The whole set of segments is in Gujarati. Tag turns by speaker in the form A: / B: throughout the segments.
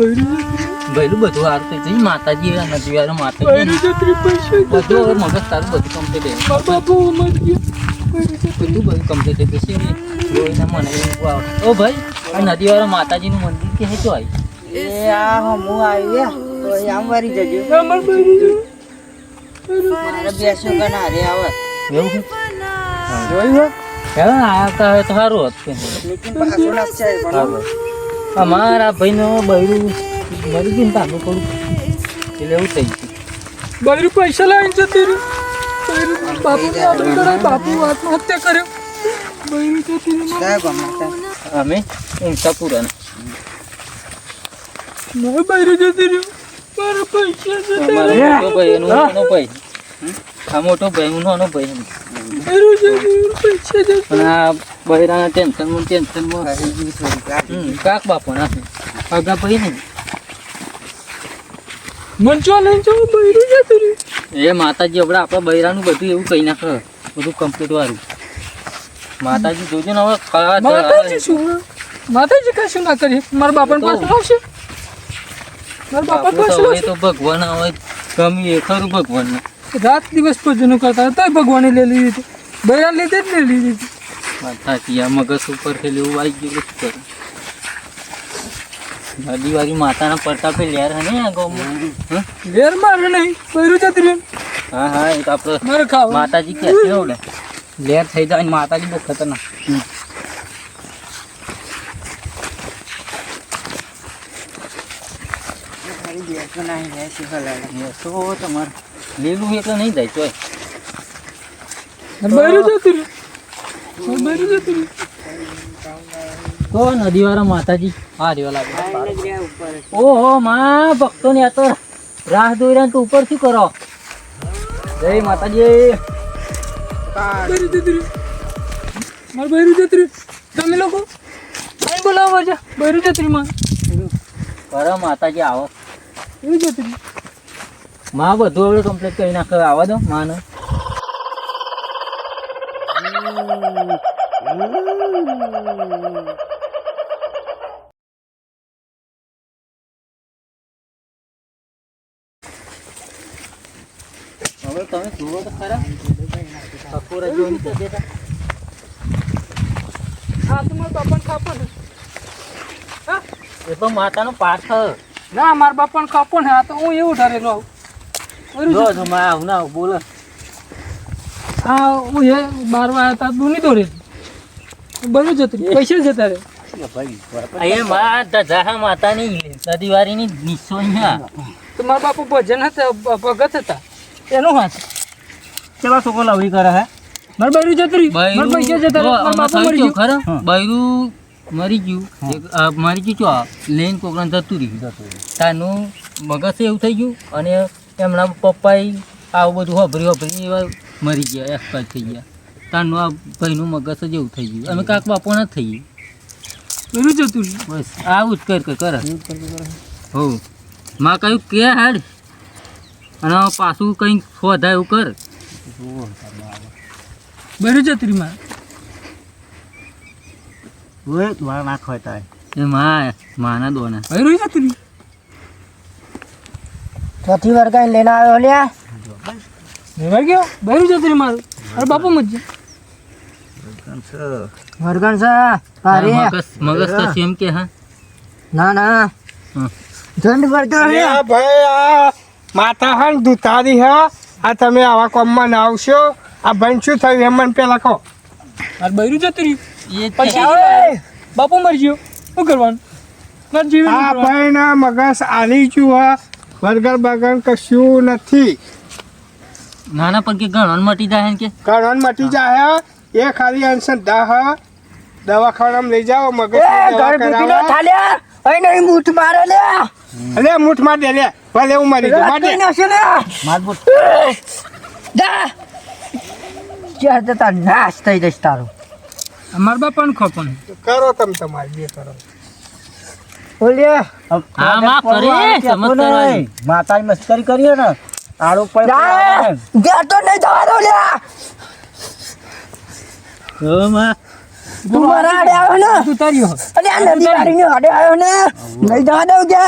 A: ભઈલું બધું હારું થઈ જઈ માતાજી નદી વાળા માતાજી બધું હવે મગજ તારું બધું કમ્પ્લીટ બધું બધું કમ્પ્લીટ થઈ જશે જોઈને મને એવું આવે ઓ ભાઈ આ નદી માતાજીનું મંદિર કે હે આવી
B: એ આ હમું આવ્યા તો એ આમ વારી જજો. મારે બેસો કે ના રે આવે.
A: એવું
C: હો
A: તો સારું હતું. અમારા ભાઈનો બૈરું ગયું ને તાનું થોડું એટલે એવું થઈ ગયું.
C: બૈરું પૈસા લાવીને જતી રહ્યું બાપુ બાપુ આત્મહત્યા કર્યો. બૈરું જતી રહ્યું
A: અમે ઊંચા પૂરાના
C: મારા બૈરું જતી રહ્યું મારા પૈસા જતા રહ્યા.
A: મોટો ભાઈ એનો નાનો ભાઈ. આ મોટો ભાઈ હું નાનો ભાઈ.
C: બૈરું પૈસા જતા
A: પણ આ બૈરાના ટેન્શનમાં ટેન્શનમાં હમ, કાક બાપો નાખે. આગા ભાઈ ને
C: મંચો લઈને જાઓ બૈરું જતી રહ્યું
A: એ માતાજી આપણે આપણા બૈરાનું બધું એવું કહી નાખે. બધું કમ્પ્લીટ વાળું. માતાજી જોજો ને હવે
C: માતાજી શું? માતાજી કશું ના કરી મારા બાપાને પાછળ આવશે. મારા બાપા પાછળ
A: હવે તો ભગવાન હવે એ ખરું ભગવાનને.
C: આવશે રાત દિવસ પૂજન કરતા હતા ભગવાને લઈ લીધી બૈરા લીધે જ લઈ લીધી
A: માતાજી મગજ ઉપર છે એવું આવી ગયું શું કરું. વાળી માતાના પ્રતાપે લેર હે ને આ ગામમાં?
C: લેર મારે નહીં પૈરું જતી રહ્યું
A: હા હા એ તો આપણે
C: મારે ખાવ
A: માતાજી કે છે ઓલે લેર થઈ જાય ને માતાજી બહુ ખતરનાક. તમારે. લીલું એટલે નહીં જાય તોય
C: બૈરું જતી રહ્યું
A: તો નદીવાળા માતાજી. હા
B: ઉપર.
A: ઓહો માં ભક્તો ને આ તો રાહ દોઈ રહ્યા ને તું ઉપર શું કરો? જય માતાજી.
C: મારું બૈરું જતી તમે લોકો? અહીં બોલાવો જા બૈરું જતી માં
A: કરો માતાજી આવો.
C: એવું જતી
A: માં બધું હવે કમ્પ્લીટ કરી નાખે આવા દો માને. હવે તમે જુઓ તો ખરા. બપોરે જોઈ તો દેતા
C: હા તો મારા બાપાને કાપો ને. હા.
A: એ તો માતાનો પાઠ
C: ના મારા કાપો ને આ તો હું એવું ઠરેલો આવું
A: જો જો માં આવું ના આવું બોલો
C: હા હું એ બાર વાગ્યા હતા દૂની દોરે બધું જતું. પૈસા જતા રહે મારા બાપુ ભજન હતા ભગત હતા. એનો હાથ.
A: કેવા છોકરો લવડી કરે હે?
C: મારા બૈરું જતું મારા પૈસા જતા મારા બાપુ મરી ગયું.
A: ખરા? બૈરું મરી ગયું. આ, મરી ગયું ચો કોકરાને જતું રહ્યું. તાનું મગજ એવું થઈ ગયું. અને એમના પપ્પાએ આવું બધું હોભરી હોભરી એવા મરી ગયા એક્સપાયર થઈ ગયા. તાનું આ ભાઈનું મગજ જ એવું થઈ ગયું. અમે કાક બાપો ના થઈ ગયું.
C: બૈરું જતું
A: બસ આવું જ કર કર કર. હો. માં કહ્યું કે હાડ અને પાછું કંઈક શોધાય એવું કર.
C: બૈરું જતું રહ્યું મારે
A: એ માં માના દોના.
C: બૈરું જતું
B: ચોથી વાર કઈ લઈને આવ્યો લ્યા.
C: લેવા ગયો? બૈરું જતું મારું? મારા બાપુ મરી ગયા
B: વરગણ તારે
A: મગજ મગજ તો સેમ કે હા.
B: ના ના.
A: હમ.
B: દંડ વરગણ
C: ભાઈ આ માતા હા દુતારી હા. આ તમે આવા કોમમાં ના આવશો. આ ભાઈ શું થયું? એમ મને પેલા કહો. મારે બૈરું જતું રહ્યું
A: એ
C: પૈસા બાપુ મરી ગયો. શું કરવાનું? મારે
D: આ ભાઈના મગજ આલી ગયું હા. બગન બર્ગર કશું નથી.
A: નાના પણ કે ગણન મટી જાય કે?
D: ગણન મટી જાય એ ખાલી અંશધા દાહ દવાખાનામાં લઈ જાઓ મગજ
B: થાલ્યા અહીં નહીં મૂઠ મારે લ્યા
D: અલે મૂઠ માર દે લે. ભલે હું મરી ગયો માર દે.
B: નાશે લ્યા દા. ક્યાં જતા નાશ થઈ જઈશ તારો.
C: મારા બાપાને ખોપણ
D: કરો તમે તમારી બે કરો.
B: બોલ્યા.
A: હા માં કરે ચમત્કાર
B: માતાની મસ્કરી કરીએ ને? આળો પર જા તો નહીં જવાનો લ્યા
A: ઓ માં.
B: તું મારા આડે આવ્યો ને?
C: તું તાર્યો
B: અરે આ નદી વાળીની આડે આવ્યો ને? નહીં જવા દઉં કે?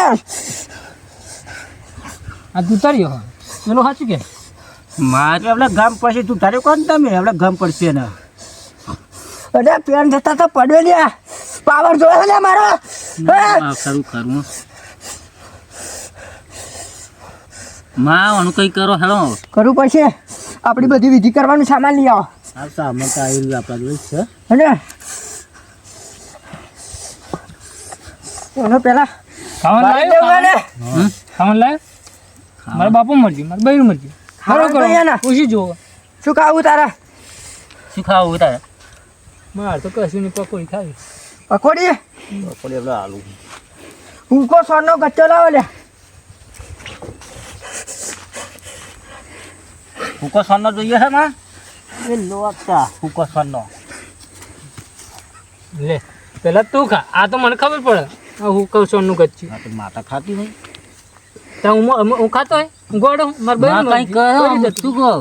C: આ તું તાર્યો પેલો સાચું કે?
A: મારે
E: આપણે ગામ પછી તું તારે કોણ તમે? આપણે ગામ પડશે ને.
B: અરે પેન જતા તો પડ્યો લ્યા. પાવર જોયો લે મારો. હા?
A: ખરું ખરું. માં આનું કઈ કરો હેલો
B: કરવું પડશે આપણી બધી વિધિ કરવાનું સામાન લઈ આવો.
E: આ સામાન તો આવી રહ્યું આપણા જોઈ છે.
B: અને? એનો પેલા.
C: ખાવાનું લાવ્યો. ખાવાનું? લાવ્યો? મારા બાપુ મરજી મારા બૈરું મરજી.
B: હારો કરો.
C: પૂછી જુઓ
B: શું ખાવું તારા?
A: શું ખાવું તારે?
C: માર તો કશું નહીં પકોડી ખાવી.
B: પકોડી?
E: પકોડી આપણે આલુ.
B: હુંકો સોનો ગચ્ચો લાવો લે.
E: ફૂકો સોનનો જોઈએ છે માં? એ લોટા ફૂકો સોનનો
C: લે પેલા તું ખા. આ તો મને ખબર પડે. આ હુકો સોનનું કચ્ચું
E: આ તો માતા ખાતી નહીં.
C: ત્યાં હું હું- ખાતો હોય? ગોડો મારા
A: કઈ
C: કહો
A: તું કહો?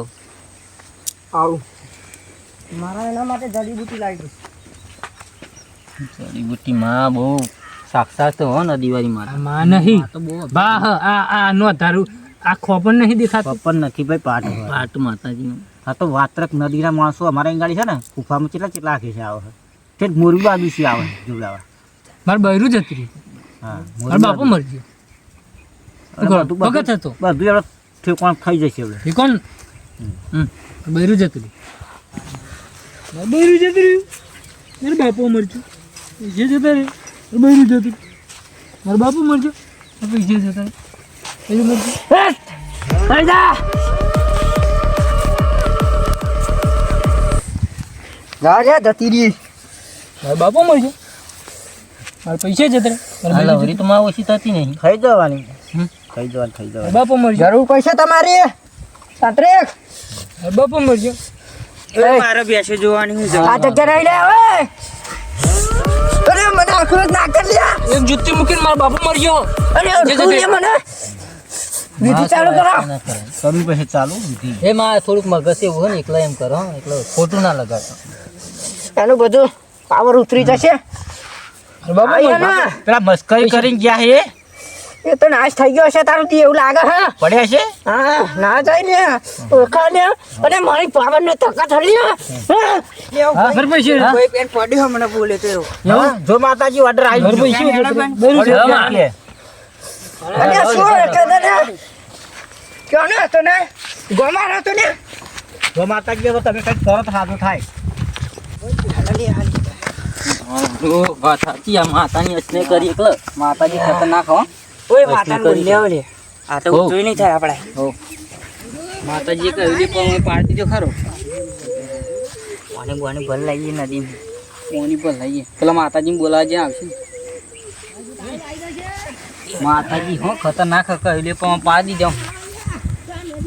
B: આવું. મારા એના માટે જડીબુટી લાવી
A: જડીબુટ્ટી માં બહુ સાક્ષાત તો હો નદી દિવાળી
C: મારા માં નહીં.
A: તો
C: બા આ આ નો ધારું. આ ખોપણ નહીં દેખાતું?
E: પપ્પન નથી ભાઈ પાટ.
A: પાટ માતાજી
E: આ તો વાત્રક નદીના માણસો અમારા ગાડી છે ને ગુફામાં કેટલા કેટલા આખી છે આવે. છે તે મોરબી બાજુ છે આવે જોડાવા.
C: મારે બૈરું જતી રહ્યું
E: હા
C: મારો બાપુ મરી
E: ગયો
C: વખત હતો?
E: બધું આપણે ઠેકોણ થઈ જશે હવે.
C: ઠેકોણ? બૈરું જતું રહ્યું મારું બૈરું જતું રહ્યું મારું બાપુ મરજો જે જતા રહે. મારું બૈરું જતું રહ્યું. બાપુ મરજો. પૈસા જતા રહે. બાપો મરજો મારા પૈસે જતા રહે મારું
A: આ
C: બૈરું
A: લવરી તો માં ઓછી થતી નહીં.
E: થઈ જવાની. થઈ જવાની
C: મારો
E: જવાની.
C: બાપો મરજો
B: જરૂર પડશે તમારી. સાત્રેક.
C: મારો બાપો મરજો
B: મારે બેસે જોવાની આ જગ્યા રહી લે હવે અરે મને આખું ના કરી લ્યા.
C: એક જુત્તી મૂકીને મારો બાપુ મરજો
B: અરે મને. વિધિ ચાલુ કરો.
A: ના
E: પછી ચાલુ વિધિ.
A: એ માં થોડુંક મગજ એવું હોય ને એકલા એમ કરો હો, એકલો ખોટું ના લગાડતો.
B: એનું બધું પાવર ઉતરી જશે.
E: પેલા મસ્કરી કરીને ગયા હે?
B: એ તો નાશ થઈ ગયો હશે તારું એવું લાગે હા?
E: પડ્યા છે?
B: હા ના જાય ને. ઓખા ને અને મારી પાવર ને તાકાત હલી
C: મારા પૈસે
E: હા? જો માતાજી ઓર્ડર આવી
C: મારા પૈસે જતા રહે. બૈરું જતું રહે.
E: ગયો
B: અને શું રખે તને ક્યો ને હતો ને ગોમાર હતો ને.
E: જો માતાજી ગયો તમે કંઈક કરો તો સારું થાય.
A: વાત સાચી આ માતાની અચને કરી એકલો માતાજી ખતરનાક હો.
B: ઓય
A: માતાને લેવો
B: લે આ તો. ઉતરી નહીં થાય આપણે.
A: હો. માતાજીએ કહ્યું લે પણ હું પાડી દીધો ખરો.
B: પાણી બોણી ભલ લાવીએ નદી
A: કોની પર લઈએ પેલા માતાજી બોલાવા જ્યાં આવશે. માતાજી હો ખતરનાક કહ્યું લે પણ પાડી દીધો.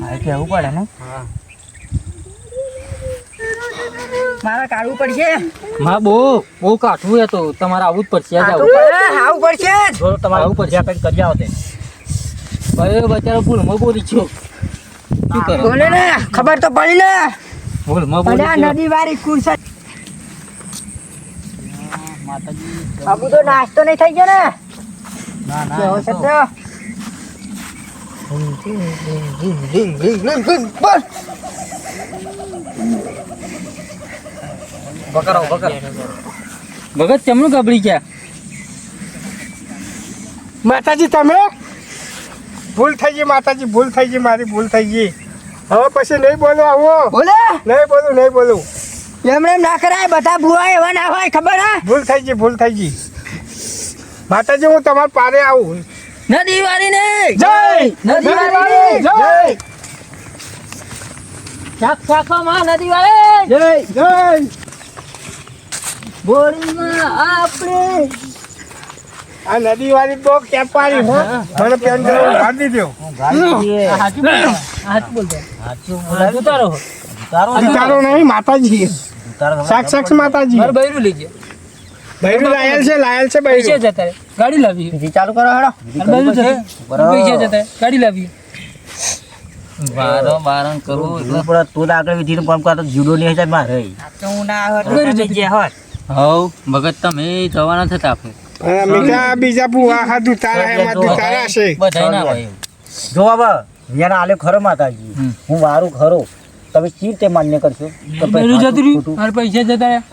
E: હા કેવું પડે ને.
B: મારા કાઢવું પડશે.
A: માં બહુ બહુ કાઢવું એ તો તમારે આવું જ પડશે આવું.
B: આવું પડશે જો.
E: તમારે આવું પડશે આપણે કરી આવો તે.
A: ભાઈ બચારો ભૂલમાં બોલી છો. શું કરો?
B: બોલે ને ખબર તો પડી ને.
A: ભૂલમાં બોલી
B: નદી વાળી કુરસા
A: માતાજી
B: આબુ તો નાસ્તો નહીં થઈ ગયો ને.
A: ના ના
B: કેવો
A: એ
B: છે
A: તો-
B: તો?
A: બકરો બકરો ભગત ચમનું ગબડી ગયા
C: માતાજી તમે? ભૂલ થઈ ગઈ માતાજી ભૂલ થઈ ગઈ મારી ભૂલ થઈ ગઈ. હવે પછી નહીં બોલો આવો.
B: બોલે?
C: નહીં બોલું નહીં બોલું.
B: એમ એમ ના કરાય બધા ભૂવા એવા ના હોય ખબર હા?
C: ભૂલ થઈ ગઈ ભૂલ થઈ ગઈ. માતાજી હું તમારા પારે આવું.
B: નદી વાળી ને
C: જય
B: નદી
C: વાળી,
B: વાળી
C: જય!
A: શાક શાકમાં નદી વાળે
C: જય! જય!
A: બોરીમાં આપણે
C: આ નદી વાળી તો કેપારી હો. મને પેન
A: બોલો ઉતારો.
C: નહીં. માતાજી. સાક્ષ માતાજી. મારું બૈરું લેજે.
D: બૈરું લાયેલ છે લાયેલ છે
C: પૈસે
D: બૈરું
C: જતા ગાડી લાવી.
B: વિધિ ચાલુ કરો હેડો.
C: અને જતા રહે. જતા ગાડી લાવી.
A: બારો બારણ કરવું એટલે
E: તું આગળ વિધિનું કામ કરતો જુડો નહીં જાય મારે.
B: હું ના
C: બૈરું જતી.
A: હવ ભગત તમે જવાના થતા આપણે.
D: બીજા તું છે.
A: બધાય ના હોય.
E: જો હવે યાર આલે ખરો માતાજી. હું વારું ખરો. તમે ચી રીતે માન્ય કરશો? તો
C: બૈરું જતું રહ્યું. પૈસા જતા રહ્યા.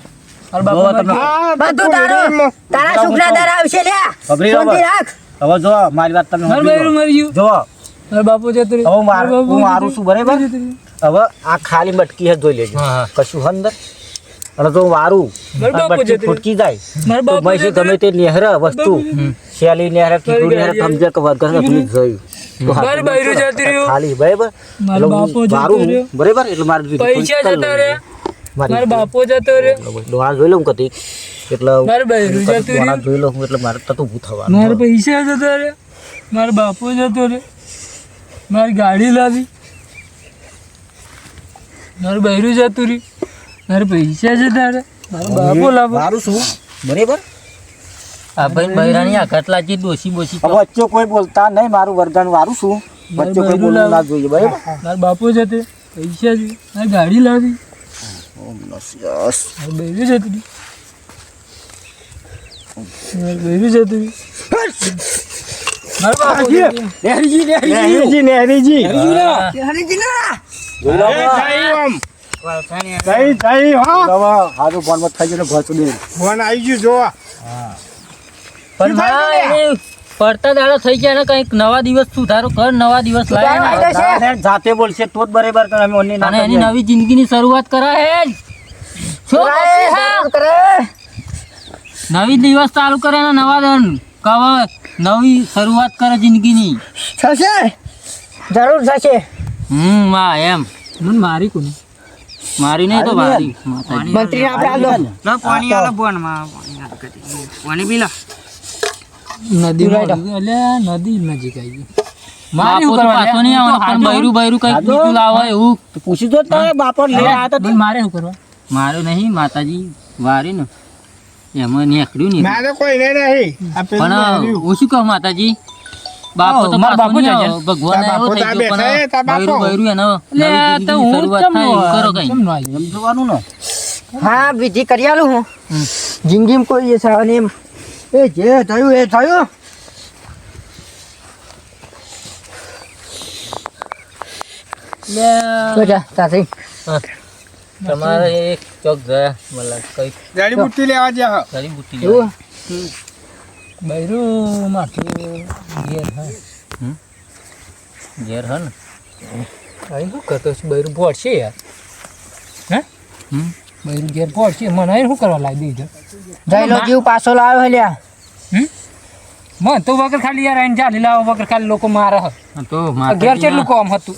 C: મારા
E: જો
C: બાપા
E: તમે
D: હા, તો
B: બધું તારું તારા સુખના દર આવશે લ્યા શાંતિ રાખ.
E: હવે જો મારી વાત તમે
C: મારું
E: સમજી
C: બૈરું
E: લો.
C: મરી
E: જો.
C: મારા બાપુ જતું
E: હવે મારું-
C: મારા બાપુ
E: હું મારું છું, બરાબર? હવે આ ખાલી મટકી હે જોઈ લેજો.
A: હા, હા.
E: કશું અંદર? અને જો વારું
C: મારું
E: મટકી ફૂટકી જાય. તો પછી તમે તે નેહર વસ્તુ. શેલી નેહર કીધું નેહર સમજે કે વગર નથી જોયું. ખાલી. બરાબર? એટલે મારે
C: પૈસા જતા રહ્યા.
E: મારી
C: બાપો જતો રહ્યો.
E: એટલે જોઈ લઉં કતી એટલે
C: મારું બૈરું જતું રહ્યું.
E: જોઈ લઉં એટલે મારે તતું ઊભું થવાનું
C: મારો પૈસા જતો રહ્યા. મારા બાપો જતો રહ્યો. મારી ગાડી લાવી. મારું બહેરું જતું રહ્યું. મારે પૈસા જતા તારે મારો બાપો લાવો.
E: મારું શું? બરાબર?
A: આ ભાઈ બૈરાની આઘાત લાગી ડોસી બોસી તો.
E: વચ્ચે કોઈ બોલતા નહીં મારું વરદાન વારું છું વચ્ચે કોઈ બોલવું ના જોઈએ બરાબર?
C: મારા બાપો જતે પૈસા છે મારી ગાડી લાવી.
D: ઓમ.
E: હવે હારું ફોનમાં થઈ ગયો ભસું
D: ફોન આવી ગયું જોવા
A: પડતા દાડા થઈ ગયા ને કંઈક નવા દિવસ સુધારો કર નવા દિવસ લાય
E: જાતે બોલશે તો જ બરાબર કરે અમે ઓની
A: અને એની નવી જિંદગીની શરૂઆત કરાય. નવી દિવસ ચાલુ કરે ને નવા દન. કવ નવી શરૂઆત કરે જિંદગીની.
B: થશે. જરૂર થશે.
A: હમમાં એમ.
C: મને મારી કોની?
A: મારી નહીં તો મારી
B: મંત્રી આપણે આલો.
C: નદી એટલે નદી નજીક આવી ગઈ. મારી
A: બાપો
C: શું
A: તો
C: કરવા
A: પાછો નહીં આવવાનો પણ બૈરું બૈરું કંઈક બીજું લાવો એવું.
E: પૂછી દો તારે બાપો લઈ આવ્યા તો
C: મારે શું કરવા
A: મારું નહીં માતાજી વારી ને. એમાં નીકળ્યું ને
D: મારે કોઈ નહીં નહીં. આ પેલું
A: પણ હું શું કહું માતાજી? બાપો તો
C: મારા
A: પાછો
C: બાપુ
A: નહીં
C: જ
A: ભગવાન
D: તારા
A: થઈ ગયો
D: બેઠા છે, તારા
A: પણ બૈરું બૈરું એનો
C: એટલે
A: નવી
C: આ તો હું
A: શરૂઆત થાય એવું કરો
C: ચમ
A: કંઈ
C: નો આવી?
E: એમ જોવાનું ને.
B: હા બીજી કરી આલું હું. જિંદગીમાં કોઈ એ એમ એ જે થયું એ થયું તો જા તાથી
A: તમારે એક ચોક ગયા મતલબ કઈ
D: જડીબુટ્ટી લેવા જ્યાં
A: ઘણી બુટ્ટી
B: એવું
C: બૈરું માથું ઘેર હા
A: ઘેર હે ને
C: અહીં શું કરતો છે બૈરું પહોંચશે યાર હે
A: હમ.
C: બૈરું ઘેર પહોંચી મને શું કરવા લાવી દીધો?
B: જયલો જીવ પાછો લાવ્યો લ્યા.
C: મન તો વગર ખાલી યાર આઈને ચાલી લાવો વગર ખાલી લોકો મારે હ.
A: તો
C: ઘેર કેટલું કોમ હતું?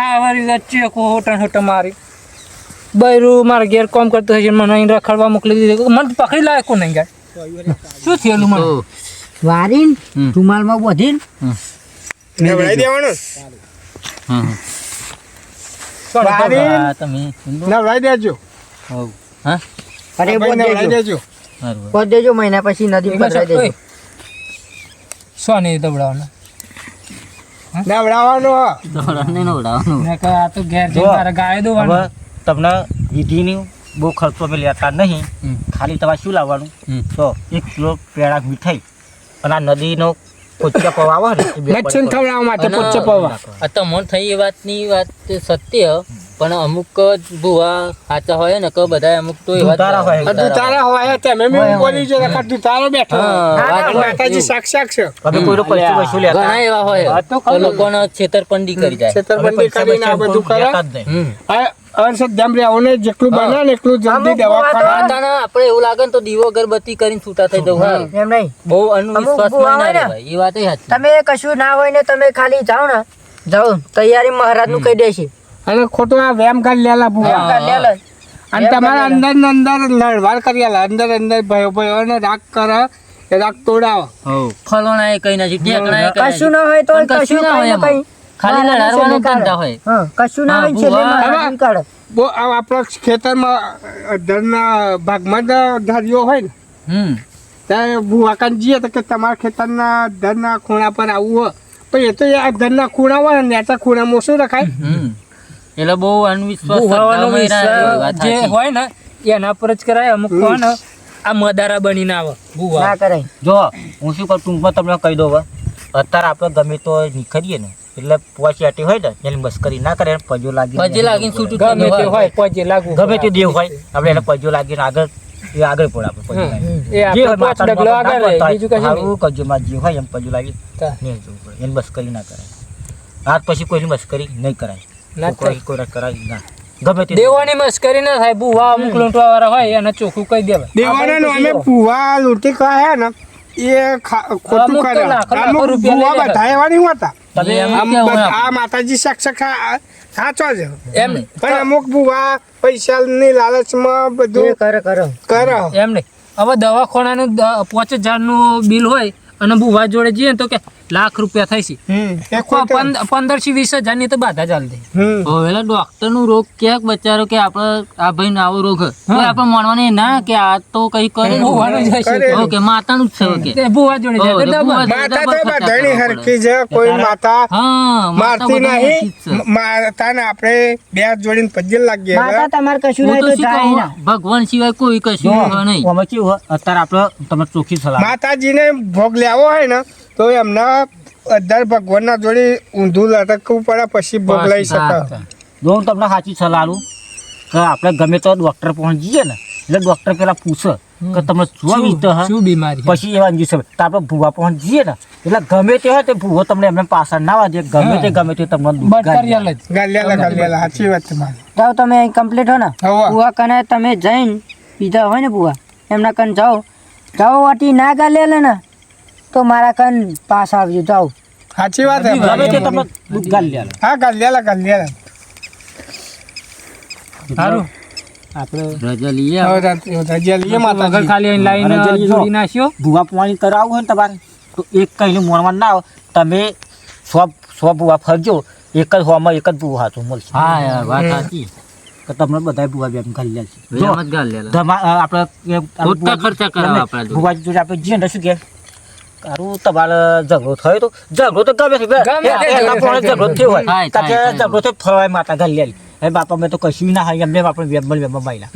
C: આ વારી વચ્ચે કો હોટણ હોટ મારી. બૈરું મારા ઘેર કોમ કરતો હશે મને અહીં રખડવા મોકલી દીધો. મને તો પકડી લાવે કોઈ નહીં ગાય? શું થયેલું મને?
A: તો
B: વારીન. રૂમાલમાં બધીન.
D: નવડાવી દેવાનું.
A: હા?
D: નવડાવી દેજો.
A: હોવ. હા?
B: અરે બોલ દેજો. બોલ દેજો. મહિના પછી નદી
C: પર
B: દેજો.
C: સોની શું નહીં દબડાવવાના
D: નવડાવવાનો.
C: મેં કહ્યું આ તો ઘેર જઈને મારા ગાય
E: હવે
C: દોવાનું
E: તમને વિધિની બહુ ખર્ચો અમે લેતા નહીં. ખાલી તમારે શું લાવવાનું? તો એક કિલો પેડા મીઠાઈ અને આ નદીનો પોચા પવા આવે ને પડી
D: ખવડાવવા માટે
A: અને
D: પવા
A: આ તમને થઈ એ વાતની વાત સત્ય પણ અમુક જ ભૂવા સાચા હોય ને કે બધા અમુક તો એવા જ
E: દુતારા હોય.
D: તું તારા હોય તમે મેં બોલી જો રખા તું તારો બેઠો
A: વાત
D: માતાજી સાક્ષાત છે.
E: અમે કોઈનો પૈસો પૈસો લેતા.
A: ઘણા એવા હોય.
C: તો
A: તો
C: ખરું.
A: કરી જાય.
D: છેતરપંડી કરીને આ બધું કરે. આ અંશત ધ્યાન જેટલું બને ને એટલું જલ્દી દવાખાના
A: માતાને આપણે એવું લાગે ને તો દીવો અગરબત્તી કરીને છૂટા થઈ જવું
B: એમ નહીં.
A: બહુ અનવિશ્વાસ ના
B: હોય
A: એ વાત સાચી.
B: તમે કશું ના હોય ને તમે ખાલી જાઓ ને જાઓ તૈયારી મહારાજનું કહી દેશે
D: અને ખોટું આ વેમ કરી લેલા. અને તમારા અંદર ને અંદર લડવાર કરી અંદર અંદર ભયો ભયો ને રાગ કરે એ રાગ તોડાવો.
A: ફલોણા એ કઈ નથી ટેકણા
B: કશું ના હોય તો
A: કશું ના હોય.
B: કઈ.
A: ખાલી
B: નીકાળે.
A: ધંધા હોય.
B: હા, કશું ના હોય. મહારાજ નીકાળે.
D: બહુ આ આપણો ખેતરમાં ધરના ભાગમાં જ ધાર્યો હોય ને
A: હમ.
D: ત્યારે ભૂવાકાન જઈએ તો કે તમારા ખેતરના ધરના ખૂણા પર આવવું હોય. પણ એ તો આ ધરના ખૂણા હોય ને નેતા ખૂણામાં શું રખાય?
A: એટલે બહુ અનવિશ્વાસ
C: ભૂવાનો
A: શ્રદ્ધામાં એ ના રહે.
C: વિશ્વાસ
A: વાત
C: જે હોય ને એના પર જ કરાય. અમુક કોણ આ મદારા બનીને આવે ભૂવા.
B: ના કરાય.
E: જો હું શું કરું ટૂંકમાં તમને કહી દઉં હવે. અત્યારે આપણે ગમે તો નીકળીએ ને એટલે પોચી આટી હોય ને એની મસ્કરી ના કરે પજો લાગી
A: પજે લાગીને છૂટું
C: ગમે તે હોય પજે લાગુ
E: ગમે તે દેવ હોય આપણે એને પજો લાગીને આગળ એ આગળ પડે આપણે પજો
C: એ
E: જે હોય
C: પાંચ ડગલો આગળ રહે, બીજું કશું નહીં.
E: હારું કજુમાં જે હોય એમ પજો લાગી. નહીં જવું પડે એની મસ્કરી ના કરાય. આજ પછી કોઈની મસ્કરી નહીં કરાય. કોઈ કોઈ કરાય. ના. ગમે તે
C: દેવાની મસ્કરી ના થાય બુવા અમુક લૂંટવા વાળા હોય એને ચોખ્ખું કહી દેવાય.
D: દેવાના અમે બુવા લૂંટી કહે ને એ ખોટું કરે અમુક
C: રૂપિયા.
D: બધા એવા નહીં હોતા. આ માતાજી શિક્ષક સાચો છે
C: એમ
D: પણ અમુક ભૂવા પૈસાની લાલચમાં
B: એ
D: બધું
B: કરે કરે.
D: કરે.
C: એમ નહીં. હવે દવાખાનાનું પોચ પાંચ હજારનું બિલ હોય અને ભૂવા જોડે જઈએ તો કે લાખ રૂપિયા થાય છે.
D: હમ
C: પંદરથી વીસ હજારની તો બાધા ચાલતી.
A: હવે ડોક્ટરનું રોગ ક્યાંક બચારો કે આપણે આ ભાઈ નો આવો રોગ આપડે તો માનવાની ના કે આ તો કઈ કરે ઓકે માતા માતાનું જ છે
C: ભૂવા જોડે
D: માતા તો બધાની હરખી છે કોઈ માતા મારતી નહીં. માતાને આપણે બે હાથ જોડીને પજ્જલ લાગીએ
B: માતા તમારે કશું નહીં
A: તો
B: ના.
A: ભગવાન સિવાય કોઈ કશું નહીં.
E: અત્યારે આપણે તમે ચોખ્ખી સલાહ
D: માતાજીને ભોગ લેવો હોય ને તો એમના અધાર ભગવાનના જોડે ઊંધું લટકવું પડે પછી ભોગ શકાય.
E: જો હું તમને સાચી સલાહ આલું કે આપણે ગમે તો ડૉક્ટર પહોંચી જઈએ ને એટલે ડૉક્ટર પેલા પૂછે કે તમે શું વિત
C: શું બીમારી
E: પછી એવા ઇન્જેક્શન તો આપણે ભૂવા પહોંચી જઈએ ને એટલે ગમે તે હોય તે ભૂવો તમને એમને પાછળ ના વાજે ગમે તે ગમે તે તમને
D: સાચી વાત
B: જાઓ તમે કમ્પ્લીટ હો ને ભૂવા કને તમે જઈને પીધા હોય ને ભૂવા એમના કન જાઓ. જાઓ વાટી ના ગાલે ને તો મારા કન પાસ આવજો જાઓ.
D: સાચી વાત
E: ગમે તે
D: હા ગાલિયાલા ગાલિયાલા
C: સારું આપણે
A: રજા લઈએ
D: રજા લઈએ
C: આગળ
D: માતાજી.
C: ખાલી લાઈન જોડી નાખ્યો.
E: ભૂવા પાણી કરાવવું હોય ને તમારે તો એક કહીને મોણમાં ના આવે. તમે સો સો ભૂવા ફરજો. એક જ હોવામાં એક જ ભૂવા હાથું મળશે.
A: હા યાર વાત સાચી.
E: કે તમને બધા ભૂવા બેમ ખાલી લે છે જો.
A: વેરામત ગાળ લેલા.
E: ધમા અ, આપણે ભૂવા-
A: કરાવે જોડે.
E: ને શું કે? કારું તમારે ઝઘડો થયો તો ઝઘડો તો ગમે પણ ઝઘડો થયો હોય.
A: થાય, થાય, થાય.
E: ઝઘડો તો ફરવાય માતા ગાલી લે એ બાપા મેં તો કશું ના હોય એમને આપણે વેમલ વેમલ માયલા.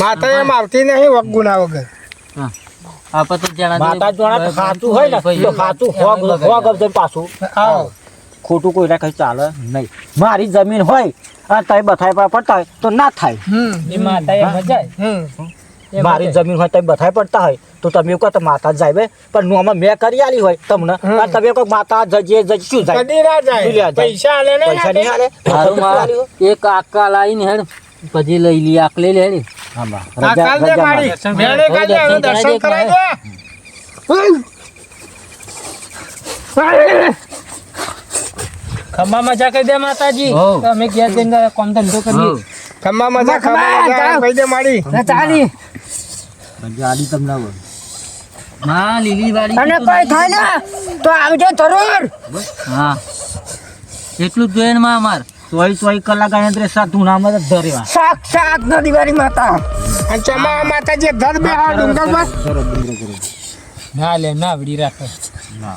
D: માતા એમ આવતી નહીં વગ ગુના વગર.
A: હા. આપણે તો જણા
E: માતા જોડે ખાતું હોય ને તો ખાતું હોગ હોગ અબજન પાછું.
D: આવો
E: ખોટું કોઈ કઈ ચાલે નહીં. મારી જમીન હોય અને તમે બથાઈ પર પડતા હોય તો ના થાય.
C: એ માતા
E: મારી જમીન હોય તમે બધા પડતા હોય. તો તમે કહો તો માતા જાય બે પણ નોમાં મેં કરી આલી હોય તમને. તમે કહો માતા જજે જજ શું જાય?
D: પૈસા આલે ને
E: પૈસા નહીં હાલે
A: મારું એક આકા લાવીને હેડ પછી લઈ આક લઈ લે હેડ.
E: આમાં. રજા
D: દે
E: રજા
D: મેળે કાલ
A: દર્શન
D: દર્શન
A: કરાવી
D: કરાવી દે.
C: ખમ્મા મજા કહી દે માતાજી. અમે ગયા જઈને કોમ ધંધો કરીએ.
D: ખમ્મા મજા
B: ખમ્મા,
D: મજા. દે મારી.
B: ચાલી.
E: આલી તમને.
A: માં લીલી વાળી
B: અને કઈ થાય ને તો આવજો જરૂર.
A: હા. એટલું જ જોઈએ ને માં અમાર.
E: ચોવીસ ચોવીસ કલાક આયા અંદર સાધુ નામ જ ધરેવા
B: સાક્ષાત નદી વાળી માતા.
D: અને ચમા માતાજી ધર બે હા ડુંગર
C: ના લે ના વડી રાખે.
D: ના